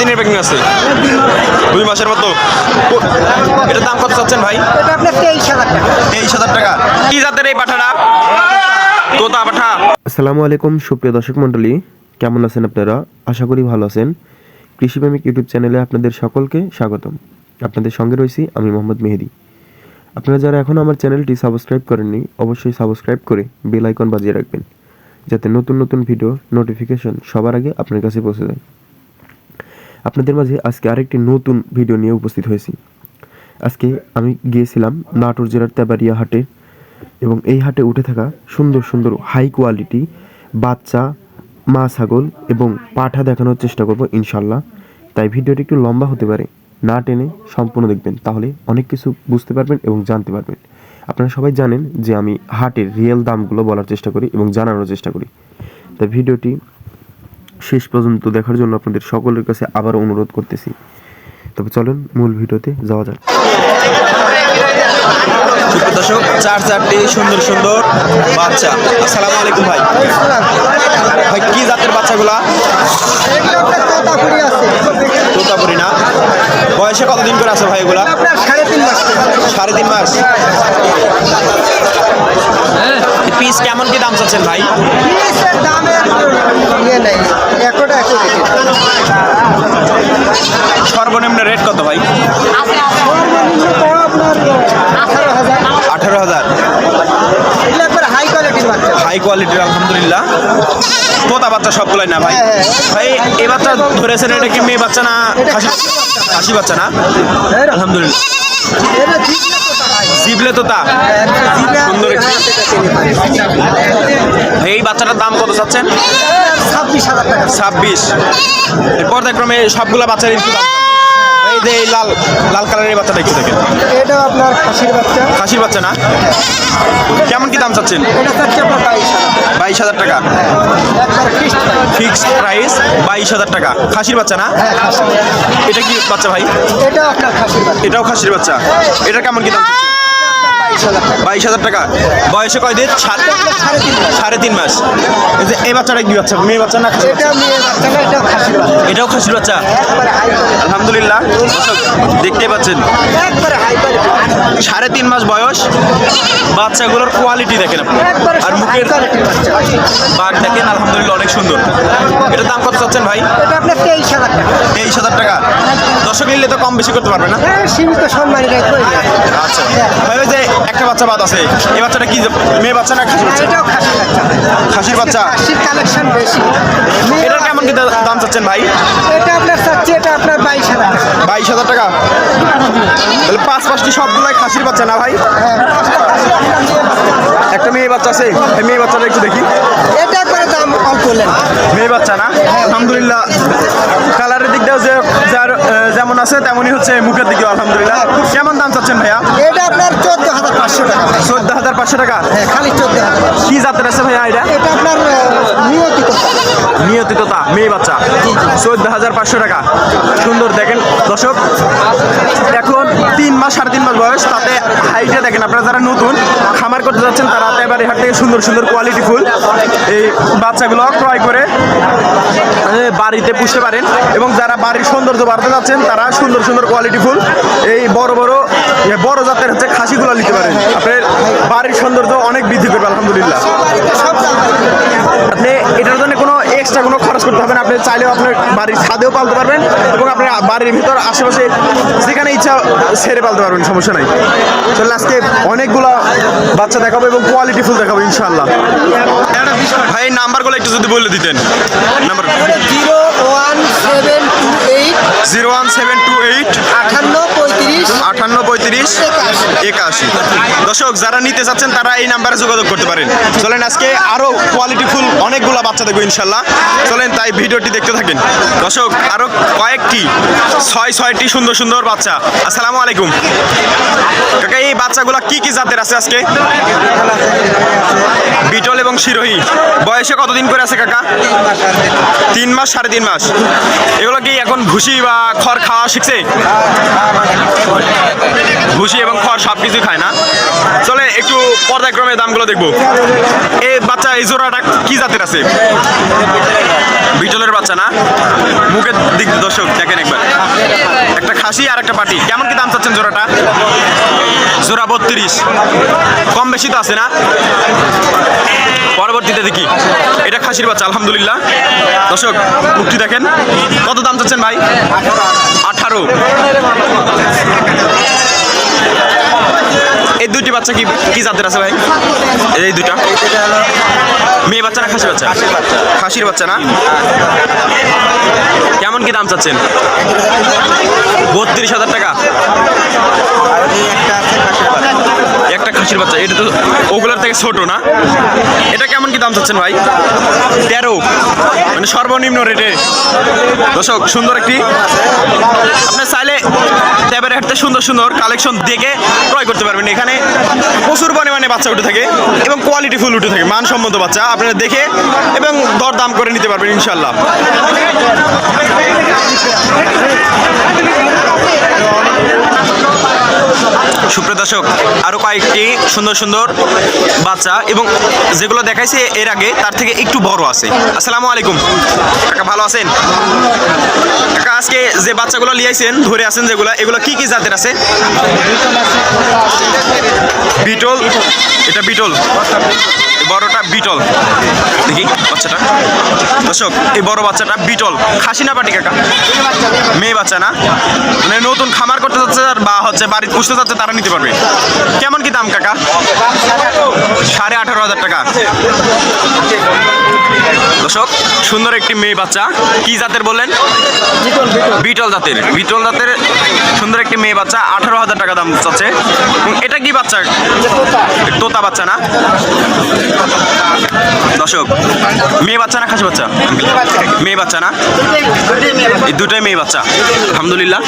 কতদিনের প্রেগনেন্ট আছে। দুই মাসের মতো। এটার দাম কত চাচ্ছেন ভাই? এটা আপনার তেইশ হাজার টাকা। তেইশ হাজার টাকা। কি জাতের এই পাঠাটা? তোতা পাঠা। আসসালামু আলাইকুম সুপ্রিয় দর্শক মণ্ডলী। কেমন আছেন আপনারা? আশা করি ভালো আছেন। কৃষিপ্রেমিক ইউটিউব চ্যানেলে আপনাদের সকলকে স্বাগতম। আপনাদের সঙ্গে রয়েছি আমি মোহাম্মদ মেহেদি। আপনারা যারা এখন আমার চ্যানেলটি সাবস্ক্রাইব করেননি অবশ্যই সাবস্ক্রাইব করে বেল আইকন বাজিয়ে রাখবেন যাতে নতুন নতুন ভিডিও নোটিফিকেশন সবার আগে আপনার কাছে পৌঁছে যায়। আপনাদের মাঝে আজকে আরেকটি নতুন ভিডিও নিয়ে উপস্থিত হয়েছি। আজকে আমি গিয়েছিলাম নাটোর জেলার তেবারিয়া হাটে এবং এই হাটে উঠে থাকা সুন্দর সুন্দর হাই কোয়ালিটি বাচ্চা, মা ছাগল এবং পাঠা দেখানোর চেষ্টা করব ইনশাল্লাহ। তাই ভিডিওটি একটু লম্বা হতে পারে, না টেনে সম্পূর্ণ দেখবেন, তাহলে অনেক কিছু বুঝতে পারবেন এবং জানতে পারবেন। আপনারা সবাই জানেন যে আমি হাটের রিয়েল দামগুলো বলার চেষ্টা করি এবং জানানোর চেষ্টা করি। তাই ভিডিওটি শেষ পর্যন্ত দেখার জন্য আপনাদের সকলের কাছে আবার অনুরোধ করতেছি। তবে চলেন মূল ভিডিওতে যাওয়া যাক। সুপ্রিয় দর্শক, চার চারটি সুন্দর সুন্দর বাচ্চা। আসসালামু আলাইকুম ভাই। ভাই, কি জাতের বাচ্চাগুলা? তোতাপুরি না। বয়সে কতদিন করে আছে ভাই এগুলা? সাড়ে তিন মাস। পিস কেমন কি দাম চাচ্ছেন ভাই? সর্বনিম্ন রেট কত ভাই? আঠারো হাজার। আঠারো হাজার। হাই কোয়ালিটির বাচ্চা। হাই কোয়ালিটির আলহামদুলিল্লাহ। তোতা বাচ্চা সবগুলাই না ভাই। হ্যাঁ, ভাই এই বাচ্চা ধরেছেন এটা কি মেয়ে বাচ্চা না খাসি খাসি বাচ্চা না? আলহামদুলিল্লাহ। তোতা ভাই। জিবলে তোতা? সুন্দর এই বাচ্চাটার দাম কত চাচ্ছেন? ছাব্বিশ হাজার টাকা। ছাব্বিশ। পর্যায়ক্রমে সবগুলা বাচ্চার একটু দাম এই যে এই লাল লাল কালারের বাচ্চাটা একটু দেখেন। এটা আপনার খাসির বাচ্চা। খাসির বাচ্চা না? কেমন কি দাম চাচ্ছেন? এটা চাচ্ছে আপনার বাইশ হাজার। বাইশ হাজার টাকা। ফিক্সড প্রাইস বাইশ হাজার টাকা। খাসির বাচ্চা না? হ্যাঁ এটা কি বাচ্চা ভাই? এটা আপনার খাসির বাচ্চা। এটাও খাসির বাচ্চা। এটা কেমন কি দাম চাচ্ছেন? বাইশ হাজার। টাকা। বয়সে কয় দিন? সাড়ে তিন মাস। এই যে এই বাচ্চাটা কি বাচ্চা। মেয়ে বাচ্চা না এটাও খাসির বাচ্চা। আলহামদুলিল্লাহ। দেখতে পাচ্ছেন। সাড়ে তিন মাস বয়স। বাচ্চাগুলোর কোয়ালিটি দেখেন আপনি। আর মুখের বাঘ দেখেন আলহামদুলিল্লাহ অনেক সুন্দর। এটার দাম কত চাচ্ছেন ভাই? তেইশ হাজার টাকা। দর্শক নিলে তো কম বেশি করতে পারবে না? হ্যাঁ আচ্ছা। ভাই ওই যে একটা বাচ্চা বাদ আছে। এই বাচ্চাটা কি মেয়ে বাচ্চা না খাসির বাচ্চা? খাসির বাচ্চা। খাসির কালেকশন বেশি। এটার কেমন কি দাম চাচ্ছেন ভাই? এটা আপনার চাচ্ছে এটা আপনার বাইশ হাজার টাকা। বাইশ হাজার টাকা? তাহলে পাঁচ পাঁচটি সবগুলাই খাসির বাচ্চা না ভাই। একটা মেয়ে বাচ্চা আছে এই মেয়ে বাচ্চাটা একটু দেখি। এটা একবারে দাম অল্প মেয়ে বাচ্চা না? আলহামদুলিল্লাহ কালারের দিকটাও যে যার যেমন আছে তেমনই হচ্ছে মুখের দিকেও আলহামদুলিল্লাহ। কেমন দাম চাচ্ছেন ভাইয়া? এটা আপনার চোদ্দ হাজার পাঁচশো টাকা। চোদ্দ হাজার পাঁচশো টাকা? হ্যাঁ খালি চোদ্দ হাজার। কি জাতের আছে ভাইয়া এটা? এটা আপনার নিয়তিততা। মেয়ে বাচ্চা। চোদ্দ হাজার পাঁচশো টাকা। সুন্দর দেখেন দর্শক এখন তিন মাস সাড়ে তিন মাস বয়স তাতে হাইটে দেখেন আপনারা যারা নতুন করতে যাচ্ছেন, তারা এবারে হাট থেকে সুন্দর সুন্দর কোয়ালিটি ফুল। এই বাচ্চাগুলো ক্রয় করে বাড়িতে পুষতে পারেন। এবং যারা বাড়ির সৌন্দর্য বাড়তে যাচ্ছেন, তারা সুন্দর সুন্দর কোয়ালিটি ফুল। এই বড় বড় বড় জাতের হচ্ছে খাসিগুলো নিতে পারেন। আপনার বাড়ির সৌন্দর্য অনেক বৃদ্ধি করবে, আলহামদুলিল্লাহ। আপনি এটার জন্য কোনো এক্সট্রা কোনো খরচ করতে হবে না। আপনি চাইলেও আপনার বাড়ির ছাদেও পালতে পারবেন এবং আপনার বাড়ির ভিতর আশেপাশে যেখানে ইচ্ছা সেরে পালতে পারবেন, সমস্যা নাই। চলে আজকে অনেকগুলো বাচ্চা দেখাবো এবং কোয়ালিটি ফুল দেখাবো ইনশাল্লাহ ভাই নাম্বারগুলো একটু যদি বলে দিতেন। Number zero one seven two eight আটান্ন পঁয়ত্রিশ আটান্ন পঁয়ত্রিশ একাশি। দর্শক যারা নিতে চাচ্ছেন তারা এই নাম্বারে যোগাযোগ করতে পারেন। চলেন আজকে আরও কোয়ালিটি ফুল অনেকগুলো বাচ্চা দেখব ইনশাল্লাহ। চলেন তাই ভিডিওটি দেখতে থাকেন। দর্শক আরও কয়েকটি ছয় ছয়টি সুন্দর সুন্দর বাচ্চা। আসসালামু আলাইকুম। কাকা এই বাচ্চাগুলো কি কি জাতের আছে আজকে? বিটল এবং শিরোহী। বয়সে কতদিন করে আছে কাকা? তিন মাস সাড়ে তিন মাস। এগুলো কি এখন ভুসি বা খড় খাওয়া শিখছে? ভুসি এবং খড় সব কিছুই খায় না। চলে, একটু পর্যায়ক্রমে দামগুলো দেখব। এই বাচ্চা, এই জোড়াটা কি জাতের আছে? বিটলের বাচ্চা না? মুখের দিক দর্শক, দেখেন একবার। একটা খাসি আর একটা পাটি। কেমন কি দাম চাচ্ছেন জোড়াটা? জোড়া বত্রিশ। কম বেশি তো আছে না? পরবর্তীতে দেখি। এটা খাসির বাচ্চা, আলহামদুলিল্লাহ। দর্শক মুক্তি দেখেন। কত দাম চাচ্ছেন ভাই? আঠারো। এই দুটি বাচ্চা কি কি জাতের আছে ভাই? এই দুটা মেয়ে বাচ্চা না খাসি বাচ্চা? খাসির বাচ্চা না? কেমন কি দাম চাচ্ছেন? বত্রিশ হাজার টাকা। একটা খাসির বাচ্চা। এটা তো ওগুলোর থেকে ছোট না। এটা কেমন কি দাম চাচ্ছেন ভাই? তেরো। মানে সর্বনিম্ন রেটে দর্শক, সুন্দর একটি আপনার চাইলে ট্যাবের হাটতে সুন্দর সুন্দর কালেকশন দেখে ক্রয় করতে পারবেন। এখানে প্রচুর পরিমাণে বাচ্চা উঠে থাকে এবং কোয়ালিটি ফুল উঠে থাকে, মানসম্মত বাচ্চা। আপনারা দেখে এবং দর দাম করে নিতে পারবেন ইনশাল্লাহ সুপ্রিয় দর্শক আরও কয়েকটি সুন্দর সুন্দর বাচ্চা এবং যেগুলো দেখাইছে এর আগে তার থেকে একটু বড় আছে। আসসালামু আলাইকুম। কাকা ভালো আছেন? কাকা আজকে যে বাচ্চাগুলো লিয়াইছেন ধরে আছেন যেগুলো এগুলো কি কি জাতের আছে। বিটল? এটা বিটল। বড়টা বিটল। দেখি বাচ্চাটা। দর্শক এই বড় বাচ্চাটা বিটল। খাসি না পাটি কাকা? মেয়ে বাচ্চা না? মানে নতুন খামার করতে যাচ্ছে আর বা হচ্ছে বাড়ি পুষতে যাচ্ছে তারা নিতে পারবে। কেমন কি দাম কাকা? সাড়ে আঠারো হাজার টাকা। দর্শক সুন্দর একটি মেয়ে বাচ্চা। কি জাতের বললেন? বিটল জাতের। বিটল জাতের সুন্দর একটি মেয়ে বাচ্চা, আঠারো হাজার টাকা দাম চাচ্ছে। এটা কি বাচ্চা তোতা বাচ্চা না? দর্শক, মেয়ে বাচ্চা না খাসি বাচ্চা? মেয়ে বাচ্চা না? দুটাই মেয়ে বাচ্চা। আলহামদুলিল্লাহ।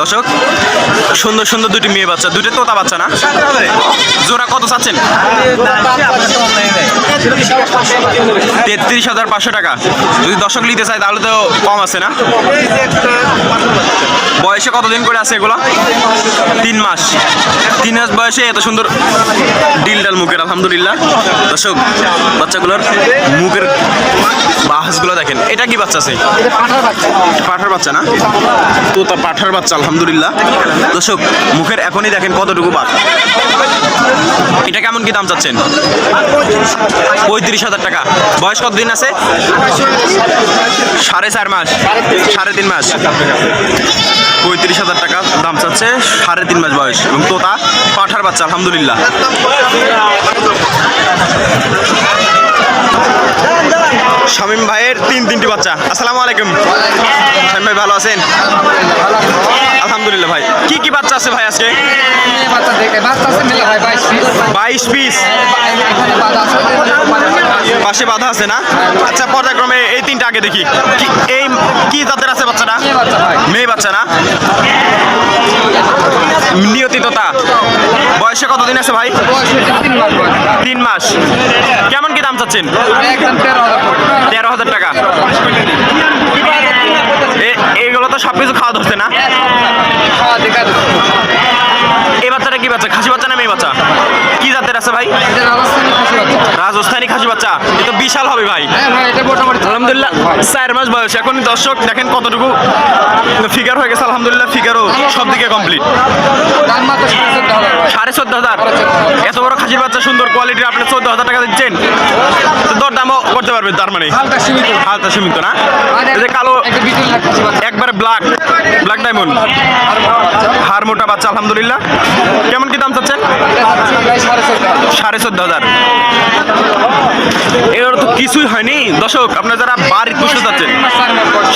দর্শক, সুন্দর সুন্দর দুটি মেয়ে বাচ্চা। দুটো তোতা বাচ্চা না? জোড়া কত চাচ্ছেন? তেত্রিশ হাজার পাঁচশো টাকা। যদি দর্শক নিতে চায় তাহলে তো কম আছে না? বয়সে কতদিন করে আছে এগুলো? তিন মাস। তিন মাস বয়সে এত সুন্দর ডিল ডাল মুখের, আলহামদুলিল্লাহ। দর্শক, বাচ্চাগুলোর মুখের বাহাসগুলো দেখেন, এটা কি বাচ্চা আছে? পাঠার বাচ্চা না? তো তার পাঠার বাচ্চা, আলহামদুলিল্লাহ। দর্শক, মুখের এখনই দেখেন কতটুকু বাদ। এটা কেমন কি দাম চাচ্ছেন? পঁয়ত্রিশ হাজার টাকা। বয়স কতদিন আছে? সাড়ে চার মাস। সাড়ে তিন মাস। পঁয়ত্রিশ হাজার টাকা দাম চাচ্ছে সাড়ে তিন মাস বয়স। এবং তোতা পাঠার বাচ্চা, আলহামদুলিল্লাহ। শামীম ভাইয়ের তিন তিনটি বাচ্চা। আসসালামু আলাইকুম। শামীম ভাই, ভালো আছেন? আলহামদুলিল্লাহ ভাই। কি কি বাচ্চা আছে ভাই আজকে? বাইশ পিস। পাশে বাধা আছে না? আচ্ছা পর্যায়ক্রমে এই তিনটা আগে দেখি। এই, কি জাতের আছে বাচ্চাটা? মেয়ে বাচ্চা না? নিয়তিততা বয়সে কতদিন আছে ভাই? তিন মাস। কেমন কি দাম চাচ্ছেন? তেরো হাজার টাকা। এইগুলো তো সব কিছু খাওয়া ধরছে না। এই বাচ্চাটা কি বাচ্চা খাসি বাচ্চা না মেয়ে বাচ্চা কি জাতের আছে ভাই এটা রাজস্থানি খাসি বাচ্চা রাজস্থানি খাসি বাচ্চা এ তো বিশাল হবে ভাই। হ্যাঁ এটা আলহামদুলিল্লাহ চার মাস বয়স এখন দর্শক দেখেন কতটুকু ফিগার হয়ে গেছে আলহামদুলিল্লাহ ফিগারও সব দিকে কমপ্লিট সাড়ে চোদ্দ হাজার এত বড় খাসির বাচ্চা সুন্দর কোয়ালিটির আপনি চোদ্দ হাজার টাকা দিচ্ছেন। দর দামও করতে পারবেন তার মানে। হালকা সীমিত। না? এই যে কালো একবারে ব্ল্যাক ব্ল্যাক ডায়মন্ড হার মোটা বাচ্চা আলহামদুলিল্লাহ। কেমন কি দাম চাচ্ছেন? এটা সাড়ে চোদ্দ হাজার। এর তো কিছুই হয়নি। দর্শক, আপনারা যারা বাড়ি পুষতে যাচ্ছেন।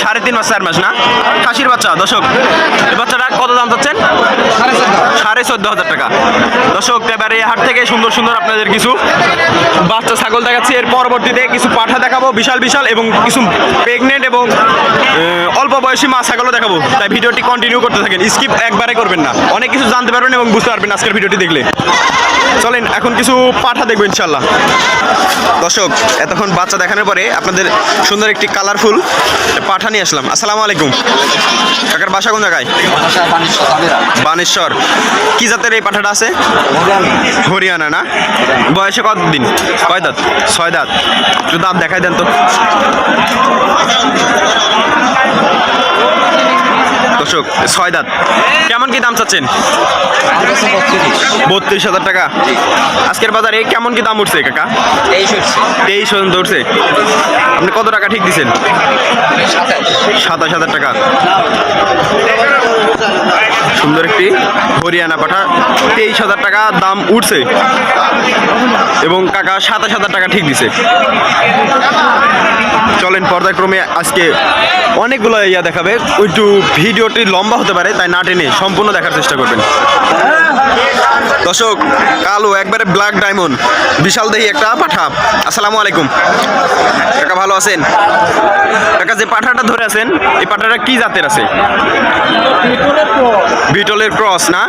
সাড়ে তিন মাস, চার মাস না? খাসির বাচ্চা, দর্শক, এই বাচ্চাটা কত দাম চাচ্ছেন। সাড়ে চোদ্দ হাজার টাকা। দর্শক, এবারে হাট থেকে সুন্দর সুন্দর আপনাদের কিছু বাচ্চা, ছাগল দেখাচ্ছি। এর পরবর্তীতে কিছু পাঠা দেখাবো, বিশাল বিশাল, এবং কিছু প্রেগনেন্ট এবং অল্প বয়সী মা ছাগলও দেখাবো। তাই ভিডিওটি কন্টিনিউ করতে থাকেন। স্কিপ একবারে করবেন না। অনেক কিছু জানতে পারবেন এবং বুঝতে পারবেন আজকের ভিডিওটি দেখলে। চলেন, এখন কিছু পাঠা দেখব ইনশাল্লাহ। দর্শক, এতক্ষণ বাচ্চা দেখানোর পরে আপনাদের সুন্দর একটি কালারফুল পাঠা নিয়ে আসলাম। আসসালামু আলাইকুম। কাকার বাসা কোন জায়গায়? বানেশ্বর। কি জাতের এই পাঠাটা আছে? হরিয়ানা না? বয়সে কত দিন কয় দাঁত? ছয় দাঁত। একটু দাঁত দেখাই দেন তো। দর্শক, ছয় দাঁত। কেমন কি দাম চাচ্ছেন? বত্রিশ হাজার টাকা। আজকের বাজারে কেমন কি দাম উঠছে, কাকা? তেইশ পর্যন্ত উঠছে। আপনি কত টাকা ঠিক দিচ্ছেন? সাতাশ হাজার টাকা। সুন্দর একটি হরিয়ানা পাঠা। তেইশ হাজার টাকা দাম উঠছে। এবং কাকা সাতাশ হাজার টাকা ঠিক দিছে। চলেন পর্যায়ক্রমে আজকে অনেকগুলো ইয়া দেখাবে। একটু ভিডিওটি লম্বা হতে পারে, তাই না টেনে সম্পূর্ণ দেখার চেষ্টা করবেন। দর্শক, কালো একবারে ব্ল্যাক ডায়মন্ড বিশাল দেহি একটা পাঠা। আসসালামু আলাইকুম। কাকা ভালো আছেন? কাকা, যে পাঠাটা ধরে আছেন, এই পাঠাটা কি জাতের আছে? বিটলের ক্রস, না?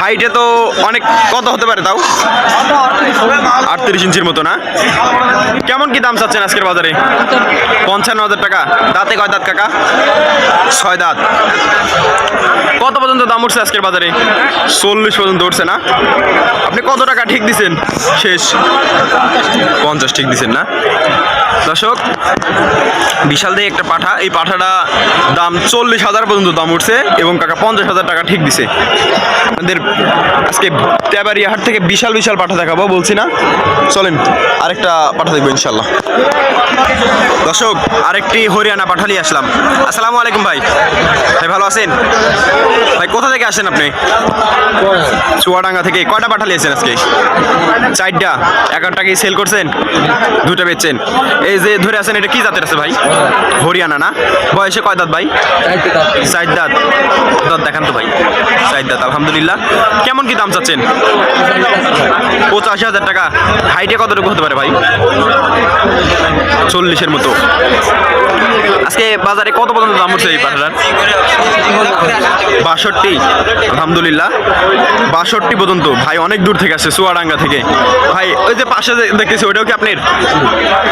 হাইটে তো অনেক, কত হতে পারে তাও? আটত্রিশ ইঞ্চির মতো, না? কেমন কি দাম চাচ্ছেন আজকের বাজারে? পঞ্চান্ন হাজার টাকা। দাঁতে কয় দাঁত কাকা? ছয় দাঁত। কত পর্যন্ত দাম উঠছে আজকের বাজারে? চল্লিশ পর্যন্ত উঠছে না? আপনি কত টাকা ঠিক দিছেন? শেষ। পঞ্চাশ ঠিক দিছেন না? দর্শক, বিশাল দিয়ে একটা পাঠা। এই পাঠাটা দাম চল্লিশ হাজার পর্যন্ত দাম উঠছে এবং কাকা পঞ্চাশ হাজার টাকা ঠিক দিছে। আমাদের আজকে তেবারিয়া হাট থেকে বিশাল বিশাল পাঠা দেখাবো, বলছি না। চলেন, আরেকটা পাঠা দেখব ইনশাল্লাহ। দর্শক, আরেকটি হরিয়ানা পাঠালি আসলাম। আসসালামু আলাইকুম ভাই। ভাই, ভালো আছেন? ভাই, কোথা থেকে আসেন আপনি? চুয়াডাঙ্গা থেকে। কয়টা পাঠালি আছেন আজকে? চারটা। এগারোটা কি সেল করছেন? দুটা বেচছেন। এই যে ধরে আছেন, এটা কি জাতের আছে ভাই? হরিয়ানা না? বয়সে কয় দাঁত ভাই? চার দাঁত। দাঁত দেখান তো ভাই। চার দাঁত, আলহামদুলিল্লাহ। কেমন কি দাম চাচ্ছেন? পঁচাশি হাজার টাকা। হাইটে কতটুকু হতে পারে ভাই? চল্লিশের মতো। আজকে বাজারে কত পর্যন্ত দাম হচ্ছে এই পাঠাটার বাষট্টি। আলহামদুলিল্লাহ। বাষট্টি পর্যন্ত। ভাই, অনেক দূর থেকে আসছে, চুয়াডাঙ্গা থেকে। ভাই, ওই যে পাশে দেখতেছি, ওইটাও কি আপনার?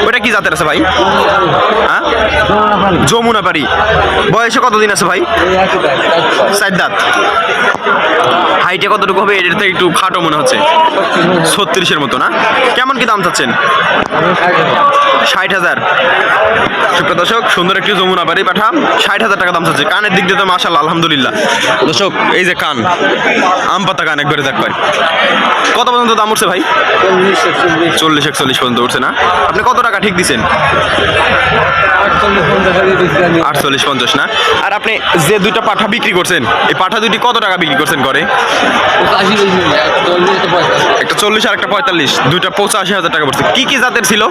ওইটা কি জাতের? আছে ভাই? হ্যাঁ? যমুনা বাড়ি। বয়সে কতদিন আছে ভাই? চার দাঁত হাইটে কতটুকু হবে? এটা একটু খাটো মনে হচ্ছে। ছত্রিশের মতো না? কেমন কি দাম চাচ্ছেন? ষাট হাজার। সুপ্রিয় দর্শক সুন্দর একটি যমুনা বাড়ি পাঠা। ষাট হাজার টাকা দাম চাচ্ছে। কানের দিক দিয়ে তো মাসাল্লাহ আলহামদুলিল্লাহ। দর্শক এই যে কান আম পাতা কান একবারে দেখবেন কত পর্যন্ত দাম উঠছে ভাই? চল্লিশ একচল্লিশ। পর্যন্ত উঠছে না? আপনি কত টাকা ঠিক দিচ্ছেন আটচল্লিশ পঞ্চাশ না? আর আপনি যে দুইটা পাঠা বিক্রি করছেন এই পাঠা দুইটি কত টাকা বিক্রি করছেন করে? একটা চল্লিশ আর একটা পঁয়তাল্লিশ। দুইটা পঁচাশি হাজার টাকা পড়ছে। কি কি জাতের ছিল?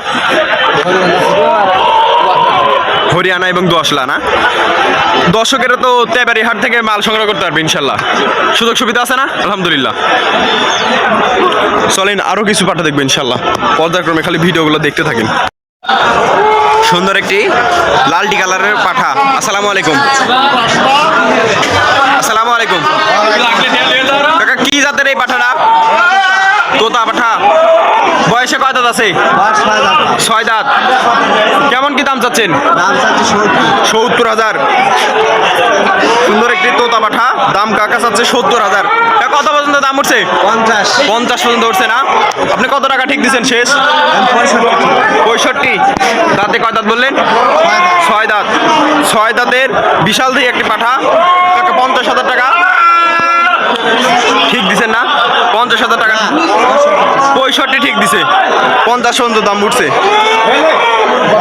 হরিয়ানা এবং দোয়াশলা, না? দর্শকেরা তো তেবারি হাট থেকে মাল সংগ্রহ করতে পারবে, ইনশাল্লাহ। সুযোগ সুবিধা আছে না? আলহামদুলিল্লাহ। চলেন আরও কিছু পাঠা দেখবেন ইনশাল্লাহ। পর্যায়ক্রমে খালি ভিডিওগুলো দেখতে থাকেন। সুন্দর একটি লালটি কালারের পাঠা। আসসালামু আলাইকুম। আসসালামু আলাইকুম। কাকা কি জাতের এই পাঠাটা? তোতা পাঠা। বয়সে কয় দাঁত আছে? ছয় দাঁত। কেমন কি দাম চাচ্ছেন? সত্তর হাজার। সুন্দর তোতা পাঠা দাম কাকা চাচ্ছে সত্তর হাজার। কত পর্যন্ত দাম উঠছে? পঞ্চাশ। পঞ্চাশ পর্যন্ত উঠছে না? আপনি কত টাকা ঠিক দিচ্ছেন শেষ? পঁয়ষট্টি। দাঁতে কয় দাঁত বললেন? ছয় দাঁত। ছয় দাঁতের বিশাল দিয়ে একটি পাঠা। কাকা পঞ্চাশ হাজার টাকা। ঠিক দিছেন না? পঞ্চাশ হাজার টাকা। পঁয়ষট্টি ঠিক দিছে। পঞ্চাশ পর্যন্ত দাম উঠছে।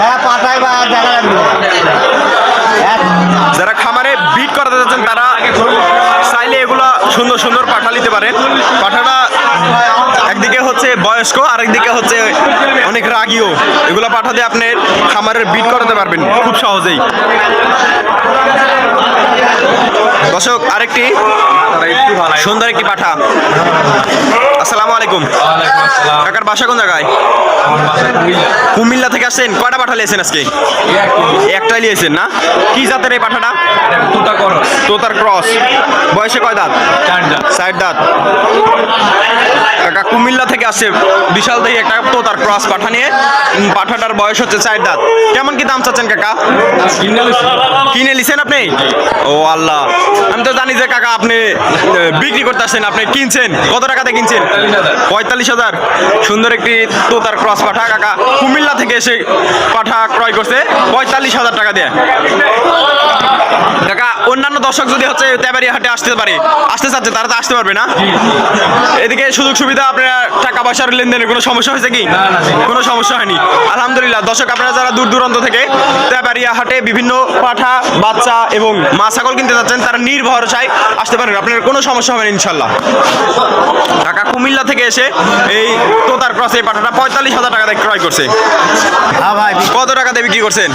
হ্যাঁ পাঠাই বা যারা খামারে বিট করাতে যাচ্ছেন তারা চাইলে এগুলা সুন্দর সুন্দর পাঠা নিতে পারেন পাঠাটা একদিকে হচ্ছে বয়স্ক আর একদিকে হচ্ছে অনেক রাগিও এগুলো পাঠা দিয়ে আপনি খামারের বিট করাতে পারবেন খুব সহজেই। দর্শক আরেকটি সুন্দর একটি পাঠা। আসসালামু আলাইকুম। কাকার বাসা কোন জায়গায়? কুমিল্লা থেকে আসছেন। কয়টা পাঠা লিয়েছেন আজকে? একটাই লিয়েছেন না? কি জাতের এই পাঠাটা? তোতার ক্রস। বয়সে কয় দাঁত? কুমিল্লা থেকে আসছে বিশাল থেকে একটা তোতার ক্রস পাঠা নিয়ে। পাঠাটার বয়স হচ্ছে চার দাঁত। কেমন কি দাম চাচ্ছেন কাকা? কিনে লিছেন আপনি? ও আল্লাহ। আমি তো জানি যে কাকা আপনি বিক্রি করতে আসছেন, আপনি কিনছেন। কত টাকাতে কিনছেন? পঁয়তাল্লিশ হাজার। সুন্দর একটি তোতার ক্রস পাঠা। কাকা কুমিল্লা থেকে এসে পাঠা ক্রয় করছে পঁয়তাল্লিশ হাজার টাকা দিয়ে। কাকা অন্যান্য দর্শক যদি হচ্ছে তেবারি হাটে আসতে পারে আসতে চাচ্ছে তারা তো আসতে পারবে না? এদিকে সুযোগ সুবিধা আপনারা টাকা পয়সার লেনদেনের কোনো সমস্যা হয়েছে কি? কোনো সমস্যা হয়নি। আলহামদুলিল্লাহ দর্শক আপনারা যারা দূর দূরান্ত থেকে তেবারিয়া হাটে বিভিন্ন পাঠা বাচ্চা এবং মা ছাগল কিনতে যাচ্ছেন তারা নির্ভরসায় আসতে পারেন আপনার কোনো সমস্যা হবে না ইনশাল্লাহ ঢাকা কুমিল্লা থেকে এসে এই তোতার ক্রসে এই পাঠাটা পঁয়তাল্লিশ হাজার টাকা দিয়ে ক্রয় করছে। হ্যাঁ কত টাকা দিয়ে বিক্রি করছেন?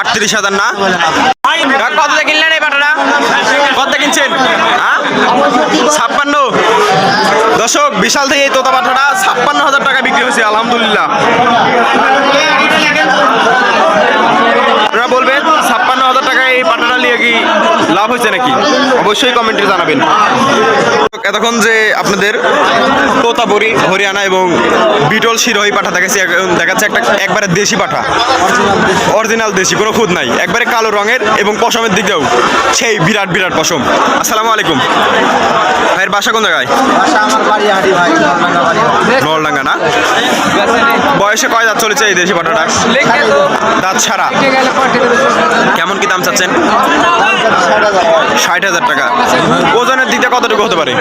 আটত্রিশ হাজার না? কাকা, কত দিয়ে কিনলেন এই পাঠাটা কত কিনছেন? হ্যাঁ? ছাপ্পান্ন। দর্শক বিশাল থেকে এই তোতা পাঠাটা ছাপ্পান্ন হাজার টাকা বিক্রি হয়েছে আলহামদুলিল্লাহ। বলবেন ছাপ্পান্ন হাজার টাকা এই পাঠাটা নিয়ে কি লাভ হয়েছে নাকি? অবশ্যই কমেন্টে জানাবেন। এতক্ষণ যে আপনাদের তোতাপুরি হরিয়ানা এবং বিটল শিরোহী পাঠা দেখাচ্ছি দেখাচ্ছে একটা একবারে দেশি পাঠা। অরিজিনাল দেশি কোনো খুদ নাই। একবারে কালো রঙের এবং পশমের দিকেও সেই বিরাট বিরাট পশম। আসসালামু আলাইকুম। ভাইয়ের বাসা কোন জায়গায়? নলডাঙ্গা না? বয়সে কয় দাঁত চলেছে এই দেশি পাঠাটা দাঁত ছাড়া। কেমন কি দাম চাচ্ছেন? ষাট হাজার টাকা। ওজনের দিকটা কতটুকু হতে পারে?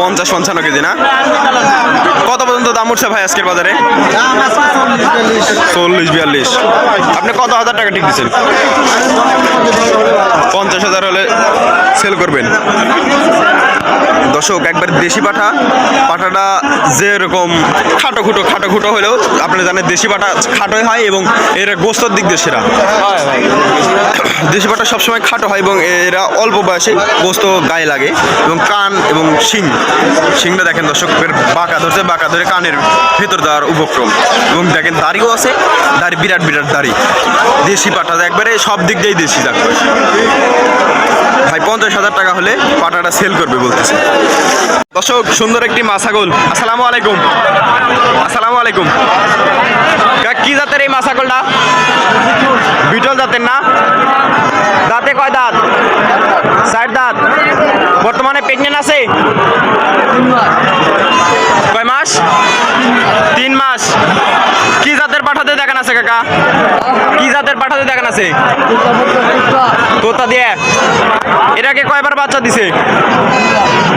পঞ্চাশ পঞ্চান্ন কেজি না? কত পর্যন্ত দাম উঠছে ভাই আজকের বাজারে? চল্লিশ বিয়াল্লিশ। আপনি কত হাজার টাকা ঠিক দিচ্ছেন? পঞ্চাশ হাজার হলে সেল করবেন। দর্শক, একবার দেশি পাঠা। পাঠাটা যেরকম খাটো খুটো খাটো খুটো হলেও আপনি জানেন দেশি পাঠা খাটোই হয় এবং এরা গোস্তর দিক দিয়ে সেরা। দেশি পাঠা সবসময় খাটো হয় এবং এরা অল্প বয়সে গোস্ত গায়ে লাগে এবং কান এবং শিং। শিংটা দেখেন দর্শকের বাঁকা ধরছে, বাঁকা ধরে কানের ভেতর দেওয়ার উপক্রম। এবং দেখেন দাড়িও আছে, দাড়ি বিরাট বিরাট দাড়ি। দেশি পাঠা, একবারে সব দিক দিয়েই দেশি থাকবে ভাই, পঞ্চাশ হাজার টাকা হলে পাটাটা সেল করবে বলতেছে। দর্শক, সুন্দর একটি মাছাগোল। আসসালামু আলাইকুম। আসসালামু আলাইকুম। কি জাতের এই মাছাগোলটা? বিটল জাতের না? দাঁতে কয় দাঁত? চার দাঁত। বর্তমানে প্রেগনেন্ট আছে? কয় মাস? তিন মাস। কি জাতের পাঠাতে দেখান আছে, কাকা? কি জাতের পাঠাতে দেখেন আছে? তোতা দিয়ে। এটাকে কয়বার বাচ্চা দিছে?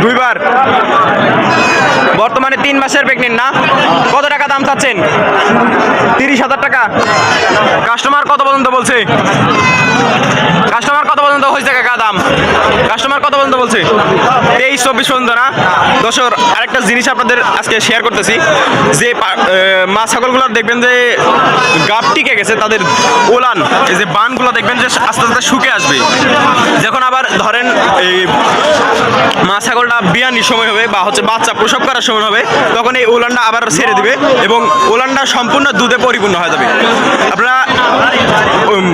দুইবার। বর্তমানে তিন মাসের প্রেগনেন্ট না? কত টাকা দাম চাচ্ছেন? তিরিশ হাজার টাকা। কাস্টমার কত পর্যন্ত বলছে? কাস্টমার কত পর্যন্ত হয়েছে কাকা দাম? কাস্টমার কত পর্যন্ত বলছে। তেইশ, চব্বিশ পর্যন্ত না? দশর আরেকটা জিনিস আপনাদের আজকে শেয়ার করতেছি। যে মা ছাগলগুলো দেখবেন যে গাপ টিকে গেছে, তাদের ওলান, এই যে বানগুলো দেখবেন যে আস্তে আস্তে শুকে আসবে। যখন আবার ধরেন এই মা ছাগলটা বিয়ানির সময় হবে বা হচ্ছে বাচ্চা প্রসব করার সময় হবে, তখন এই ওলানটা আবার ছেড়ে দিবে এবং ওলানটা সম্পূর্ণ দুধে পরিপূর্ণ হয়ে যাবে। আপনারা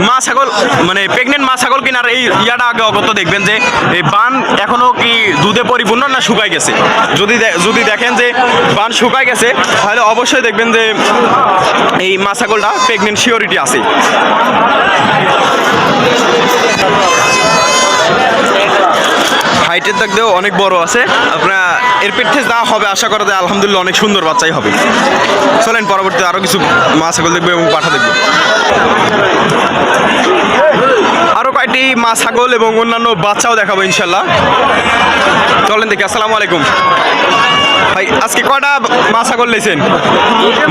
মা ছাগল মানে প্রেগনেন্ট মা ছাগল কিনার এই ইয়াটা আগে অগত দেখবেন। যে এই বান এখনও কি দুধে পরিপূর্ণ না শুকায় গেছে? যদি যদি দেখেন যে বান শুকায় গেছে, তাহলে অবশ্যই দেখবেন যে এই মা ছাগলটা প্রেগনেন্ট শিওরিটি আছে হাইটের দিক দিয়েও অনেক বড় আছে। আপনারা এর পেট থেকে যা হবে, আশা করা যায় আলহামদুলিল্লাহ অনেক সুন্দর বাচ্চাই হবে। চলেন পরবর্তীতে আরও কিছু মা ছাগল দেখব এবং পাঠা দেখব। আরও মা ছাগল এবং অন্যান্য বাচ্চাও দেখাবো ইনশাল্লাহ। চলেন দেখি, আসসালামু আলাইকুম। ভাই, আজকে কয়টা মা ছাগল লেছেন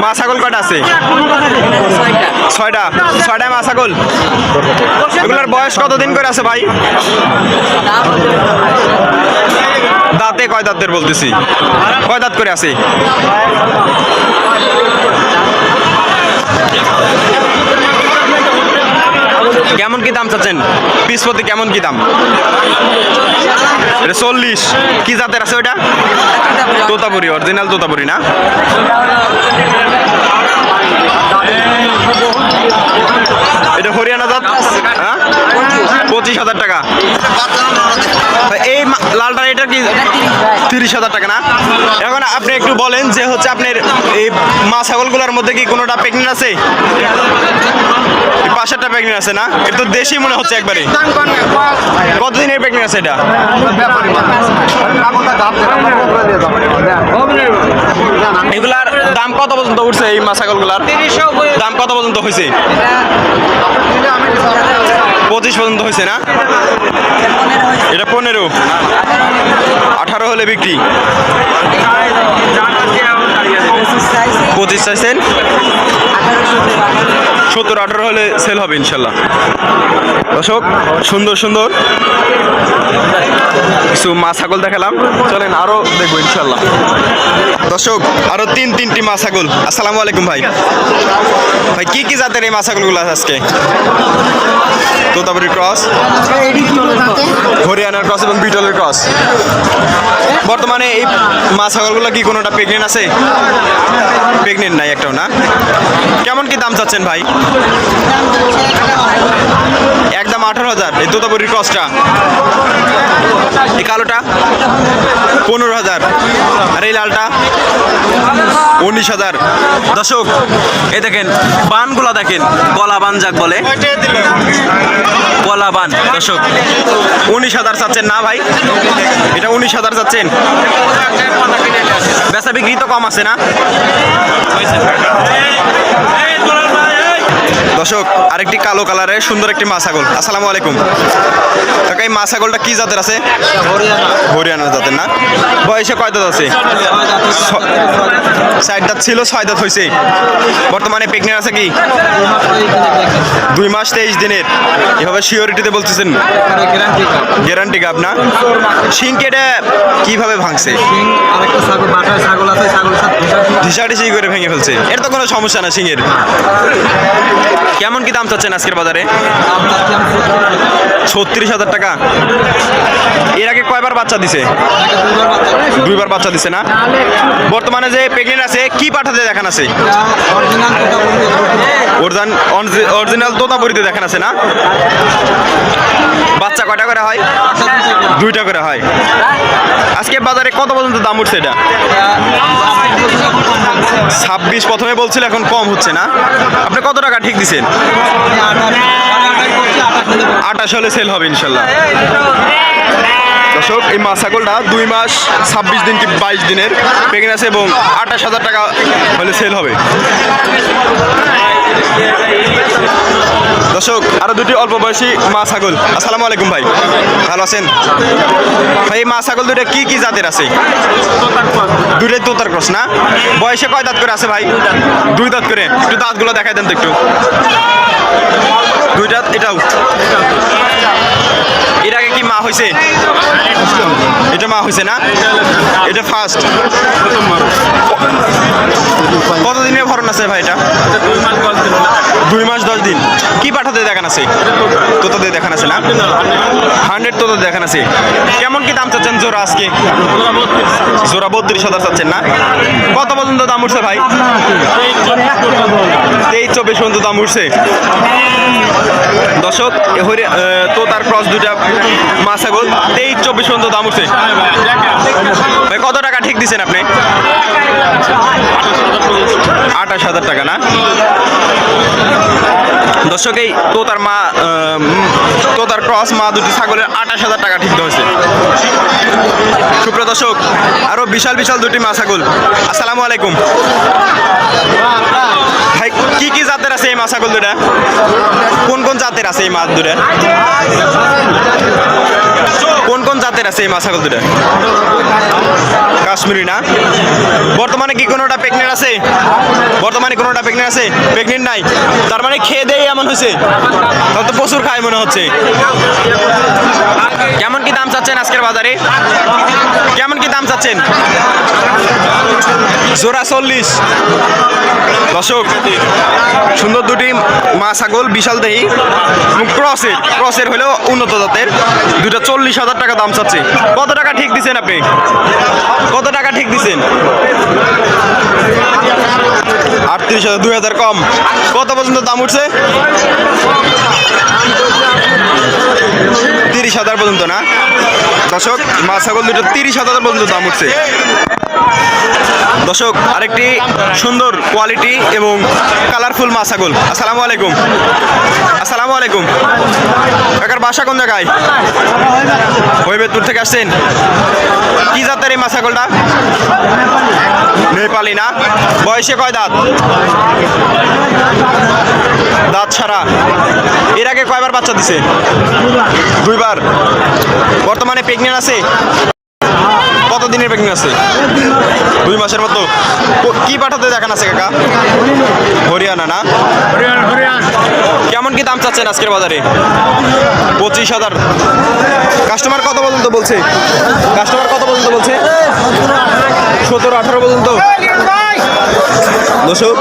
মা ছাগল কয়টা আছে? ছয়টা। ছয়টা মা ছাগল? এগুলোর বয়স কতদিন করে আছে ভাই? দাঁতে কয় দাঁতের বলতেছি? কয় দাঁত করে আছে? কেমন কি দাম চাচ্ছেন? পিস প্রতি কেমন কি দাম? এটা চল্লিশ। কি জাতের আছে ওইটা? তোতাপুরি অরিজিনাল তোতাপুরি না? এটা হরিয়ানা জাত? হ্যাঁ? পঁচিশ হাজার টাকা। এই লালটা এটা কি তিরিশ হাজার টাকা না? এখন আপনি একটু বলেন যে হচ্ছে আপনার এই মা ছাগলগুলোর মধ্যে কি কোনোটা প্রেগনেন্ট আছে? পাশেরটা প্রেগনেন্ট আছে না? এটা তো দেশি মনে হচ্ছে একবারে কতদিনের প্রেগনেন্ট আছে এটা? এগুলার দাম কত পর্যন্ত উঠছে এই মা ছাগলগুলার? দাম কত পর্যন্ত হয়েছে পঁচিশ পর্যন্ত হয়েছে না? এটা পনেরো। আঠারো হলে বিক্রি। পঁচিশ চাইছেন? সত্তর, আঠারো হলে সেল হবে ইনশাল্লাহ। দর্শক, সুন্দর সুন্দর। কিছু মা ছাগল দেখালাম। চলেন আরও দেখব ইনশাল্লাহ। দর্শক, আরও তিন, তিনটি মা ছাগল। আসসালামু আলাইকুম ভাই। ভাই, কি কি জাতের এই মা ছাগলগুলো আছে আজকে? তোতাপুরি ক্রস, হরিয়ানার ক্রস এবং বিটলের ক্রস। বর্তমানে এই মা ছাগলগুলো কি কোনোটা প্রেগনেন্ট আছে? প্রেগনেন্ট নাই একটাও না। কেমন কি দাম চাচ্ছেন ভাই? একদম আঠারো হাজার, এই তোতাপুরির ক্রসটা। এই কালোটা, পনেরো হাজার। আর এই লালটা, উনিশ হাজার। দর্শক, এই দেখেন, বানগুলা দেখেন কলা বান যাক বলে। কলা বান দর্শক। উনিশ হাজার চাচ্ছেন না ভাই। এটা উনিশ হাজার চাচ্ছেন। বেচা বিক্রি তো কম আছে না? দর্শক, আরেকটি কালো কালারের সুন্দর একটি মা ছাগল আসসালামু আলাইকুম। কাকা, এই মা ছাগলটা কি জাতের আছে? হরিয়ানা জাতের না? বয়সে কয় দাঁত আছে? চার দাঁত ছিল, ছয় দাঁত হয়েছে বর্তমানে প্রেগনেন্ট আছে কি? দুই মাস তেইশ দিনের। এভাবে শিওরিটিতে বলতেছেন? গ্যারান্টি গাব না? শিং কেটে কীভাবে ভাঙছে? ঢিসাঢিসি করে ভেঙে ফেলছে। এর তো কোনো সমস্যা না শিঙের। কেমন কি দাম চাচ্ছেন আজকের বাজারে? ছত্রিশ হাজার টাকা। এর আগে কয়বার বাচ্চা দিছে? দুইবার বাচ্চা দিছে না? বর্তমানে যে প্রেগনেন্ট আছে, কি পাঠাতে দেখান আছে? অরিজিনাল তোতাপুরিতে দেখান আছে না? বাচ্চা কয়টা করে হয়? দুইটা করে হয়। আজকে বাজারে কত পর্যন্ত দাম উঠছে এটা? ছাব্বিশ প্রথমে বলছিল, এখন কম হচ্ছে না। আপনি কত টাকা ঠিক দিছেন আঠাশ হলে সেল হবে ইনশাল্লাহ। দর্শক, এই মাছ ছাগলটা দুই মাস, ছাব্বিশ দিন কি বাইশ দিনের প্রেগনেন্ট আছে এবং আঠাশ হাজার টাকা হলে সেল হবে। দর্শক, আরও দুটি অল্প বয়সী মা ছাগল। আসসালামু আলাইকুম ভাই, ভালো আছেন? ভাই মা ছাগল দুটো কি কি জাতের আছে? দুটোই তোতার ক্রস না? বয়সে কয় দাঁত করে আছে ভাই? দুই দাঁত করে। একটু দাঁতগুলো দেখাই দেন তো একটু। দুই দাঁত এটাও। মা হয়েছে এটা মা হয়েছে না? এটা ফার্স্ট কতদিনের ভরণ আছে ভাই এটা? দুই মাস দশ দিন। কি পাঠাতে দেখান আছে? তোতাদের দেখান আছে না? হান্ড্রেড তোতাদের দেখান আছে। কেমন কি দাম চাচ্ছেন জোড়া আজকে? জোড়া বত্রিশ হাজার চাচ্ছেন না? কত পর্যন্ত দাম উঠছে ভাই? তেইশ চব্বিশ পর্যন্ত দাম উঠছে। দর্শক আহ, তোতার ক্রস দুটা মা ছাগল। তেইশ চব্বিশ পর্যন্ত দাম উঠছে। ভাই, কত টাকা ঠিক দিচ্ছেন আপনি? আঠাশ হাজার টাকা না? দর্শক, এই তোতার মা তোতার ক্রস মা দুটি ছাগলের আঠাশ হাজার টাকা ঠিক হয়েছে। সুপ্রিয় দর্শক, আরও বিশাল বিশাল দুটি মা ছাগল। আসসালামু আলাইকুম। ভাই, কি কি জাতের আছে এই মা ছাগল দুটা? কোন কোন জাতের আছে এই মাছ দুটা? কোন কোন জাতের আছে এই মা ছাগল দুটা কাশ্মীরি না? বর্তমানে কি কোনোটা প্রেগনেন্ট আছে? বর্তমানে কোনোটা প্রেগনেন্ট আছে? প্রেগনেন্ট নাই। তার মানে খেয়ে দেয় এমন হয়েছে। তাহলে তো প্রচুর খায় মনে হচ্ছে। কেমন কি দাম চাচ্ছেন আজকের বাজারে? কেমন কি দাম চাচ্ছেন? জোড়া চল্লিশ। দর্শক, সুন্দর দুটি মা ছাগল বিশাল দেহি। ক্রসের ক্রসের হলেও উন্নত জাতের। দুটা চল্লিশ হাজার টাকা দাম চাচ্ছি। কত টাকা ঠিক দিচ্ছেন আপনি? কত টাকা ঠিক দিচ্ছেন আটত্রিশ হাজার, দুই হাজার কম। কত পর্যন্ত দাম উঠছে? তিরিশ হাজার পর্যন্ত না? দর্শক মা ছাগল দুটো তিরিশ হাজার পর্যন্ত দাম উঠছে। দর্শক, আরেকটি সুন্দর কোয়ালিটি এবং কালারফুল মা ছাগল আসসালামু আলাইকুম। আসসালামু আলাইকুম। কাকার বাসা কোন জায়গায়? হইবেদপুর থেকে আসছেন। কি জাতের এই মা ছাগলটা নেপালি না? বয়সে কয় দাঁত? দাঁত ছাড়া এর আগে কয়বার বাচ্চা দিছে? দুইবার। বর্তমানে প্রেগনেন্ট আছে? দিনের প্যাকিং আছে? দুই মাসের মতো। কি পাঠাতে দেখান আছে কাকা? হরিয়ানা না? কেমন কি দাম চাচ্ছেন আজকের বাজারে? পঁচিশ হাজার। কাস্টমার কত পর্যন্ত বলছে? কাস্টমার কত পর্যন্ত বলছে? সতেরো আঠারো পর্যন্ত। দর্শক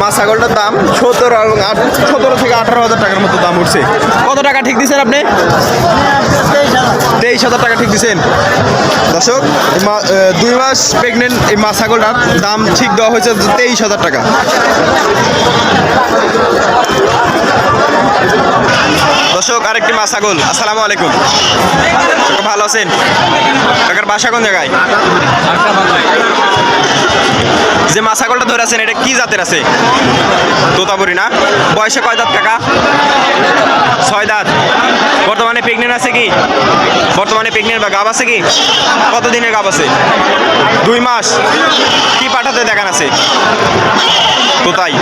মাছ ছাগলটার দাম সতেরো এবং আট- সতেরো থেকে আঠারো হাজার টাকার মতো দাম উঠছে। কত টাকা ঠিক দিচ্ছেন আপনি? তেইশ হাজার টাকা ঠিক দিচ্ছেন দর্শক মা- দুই মাস প্রেগনেন্ট এই মাছ ছাগলটার দাম ঠিক দেওয়া হয়েছে তেইশ হাজার টাকা। দর্শক, আরেকটি মা ছাগল। আসসালামু আলাইকুম। ভালো আছেন? কাকার বাসা কোন জায়গায়? যে মা ছাগলটা ধরে আছেন, এটা কি জাতের আছে? তোতাপুরি না? বয়সে কয় দাঁত, কাকা? ছয় দাঁত। বর্তমানে প্রেগনেন্ট আছে কি? বর্তমানে প্রেগনেন্ট বা গাব আছে কি? কত দিনের গাব আছে? দুই মাস। কি পাঠাতে দেখান আছে? তো তাই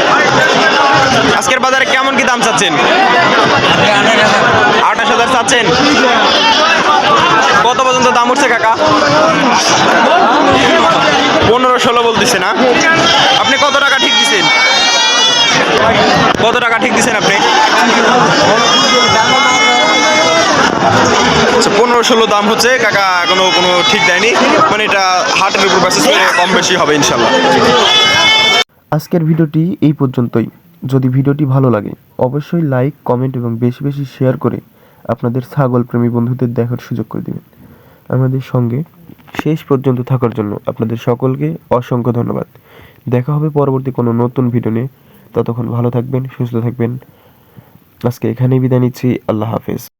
আজকের বাজারে কেমন কি দাম চাচ্ছেন? হাজার চাচ্ছেন? কত পর্যন্ত দাম উঠছে কাকা? পনেরো ষোলো বলতেছে না? আপনি কত টাকা ঠিক দিচ্ছেন কত টাকা ঠিক দিচ্ছেন আপনি? আচ্ছা পনেরো ষোলো দাম হচ্ছে, কাকা কোনো কোনো ঠিক দেয়নি। মানে এটা হাটের উপর ব্যাসেস কম বেশি হবে ইনশাল্লাহ। আজকের ভিডিওটি এই পর্যন্তই। যদি ভিডিওটি ভালো লাগে, অবশ্যই লাইক কমেন্ট এবং বেশি বেশি শেয়ার করে আপনাদের ছাগল প্রেমী বন্ধুদের দেখার সুযোগ করে দিবেন। আমাদের সঙ্গে শেষ পর্যন্ত থাকার জন্য আপনাদের সকলকে অসংখ্য ধন্যবাদ। দেখা হবে পরবর্তী কোনো নতুন ভিডিও নিয়ে। ততক্ষণ ভালো থাকবেন, সুস্থ থাকবেন। আজকে এখানেই বিদায় নিচ্ছি। আল্লাহ হাফেজ।